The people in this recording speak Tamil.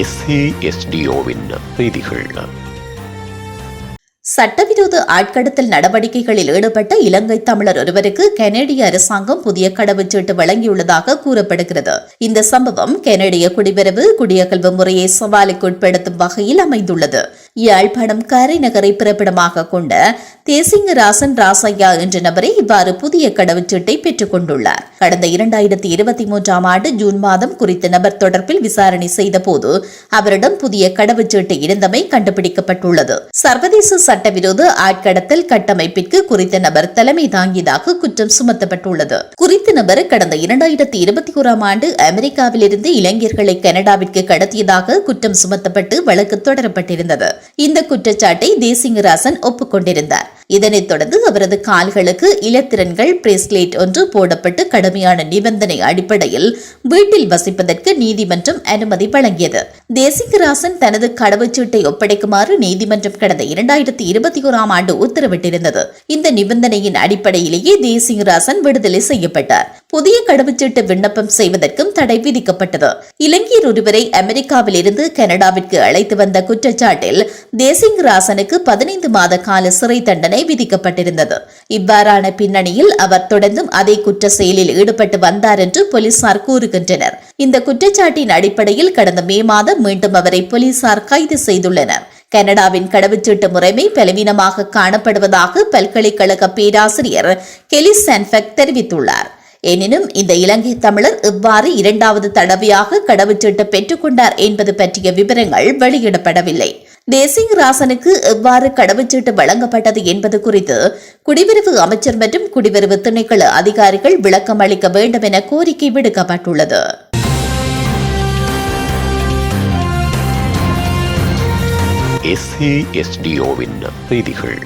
எஸ்ஏஎஸ்டிஓவின் செய்திகள். சட்டவிரோத ஆட்கடத்தல் நடவடிக்கைகளில் ஈடுபட்ட இலங்கை தமிழர் ஒருவருக்கு கனேடிய அரசாங்கம் புதிய கடவுச்சீட்டு வழங்கியுள்ளதாக கூறப்படுகிறது. இந்த சம்பவம் கனேடிய குடிவரவு குடியகல்வு முறையை சவாலுக்கு உட்படுத்தும் வகையில் அமைந்துள்ளது. யாழ்ப்பாணம் கரைநகரை பிறப்பிடமாக கொண்ட தேசிங்கராசன் ராசையா என்ற நபரே இவ்வாறு புதிய கடவுச்சீட்டை பெற்றுக் கொண்டுள்ளார். கடந்த இரண்டாயிரத்தி இருபத்தி மூன்றாம் ஆண்டு ஜூன் மாதம் குறித்த நபர் தொடர்பில் விசாரணை செய்தபோது அவரிடம் புதிய கடவுச்சீட்டு இருந்தமை கண்டுபிடிக்கப்பட்டுள்ளது. சர்வதேச சட்டவிரோத ஆட்கடத்தல் கட்டமைப்பிற்கு குறித்த நபர் தலைமை தாங்கியதாக குற்றம் சுமத்தப்பட்டுள்ளது. குறித்த நபர் கடந்த இரண்டாயிரத்தி இருபத்தி ஓராம் ஆண்டு அமெரிக்காவிலிருந்து இளைஞர்களை கனடாவிற்கு கடத்தியதாக குற்றம் சுமத்தப்பட்டு வழக்கு தொடரப்பட்டிருந்தது. இந்த குற்றச்சாட்டை தேசிங்கராசன் ஒப்புக்கொண்டிருந்தார். இதனைத் தொடர்ந்து அவரது கால்களுக்கு இலத்திரன்கள் பிரேஸ்லேட் ஒன்று போடப்பட்டு கடுமையான நிபந்தனை அடிப்படையில் வீட்டில் வசிப்பதற்கு நீதிமன்றம் அனுமதி வழங்கியது. தேசிங்கராசன் தனது கடவுச்சீட்டை ஒப்படைக்குமாறு நீதிமன்றம் கடந்த இரண்டாயிரத்தி இருபத்தி ஓராம் ஆண்டு உத்தரவிட்டிருந்தது. இந்த நிபந்தனையின் அடிப்படையிலேயே தேசிங்கராசன் விடுதலை செய்யப்பட்டார். புதிய கடவுச்சீட்டு விண்ணப்பம் செய்வதற்கும் தடை விதிக்கப்பட்டது. இலங்கையர் ஒருவரை அமெரிக்காவில் இருந்து கனடாவிற்கு அழைத்து வந்த குற்றச்சாட்டில் தேசிங் ராசனுக்கு பதினைந்து மாத கால சிறை தண்டனை விதிக்கப்பட்டிருந்தது. இவ்வாறான பின்னணியில் அவர் தொடர்ந்தும் அதே குற்ற செயலில் ஈடுபட்டு வந்தார் என்று போலீசார் கூறுகின்றனர். இந்த குற்றச்சாட்டின் அடிப்படையில் கடந்த மே மாதம் மீண்டும் அவரை போலீசார் கைது செய்துள்ளனர். கனடாவின் கடவுச்சீட்டு முறைமை பலவீனமாக காணப்படுவதாக பல்கலைக்கழக பேராசிரியர் கெலி சான்ஃபெக் தெரிவித்துள்ளார். எனினும் இந்த இலங்கை தமிழர் இவ்வாறு இரண்டாவது தடவையாக கடவுச்சீட்டு பெற்றுக்கொண்டார் என்பது பற்றிய விவரங்கள் வெளியிடப்படவில்லை. தேசிங் ராசனுக்கு எவ்வாறு கடவுச்சீட்டு வழங்கப்பட்டது என்பது குறித்து குடிவரவு அமைச்சர் மற்றும் குடிவரவு திணைக்கள அதிகாரிகள் விளக்கம் அளிக்க வேண்டும் என கோரிக்கை விடுக்கப்பட்டுள்ளது. எஸ்ஏஎஸ்டிஓவின் செய்திகள்.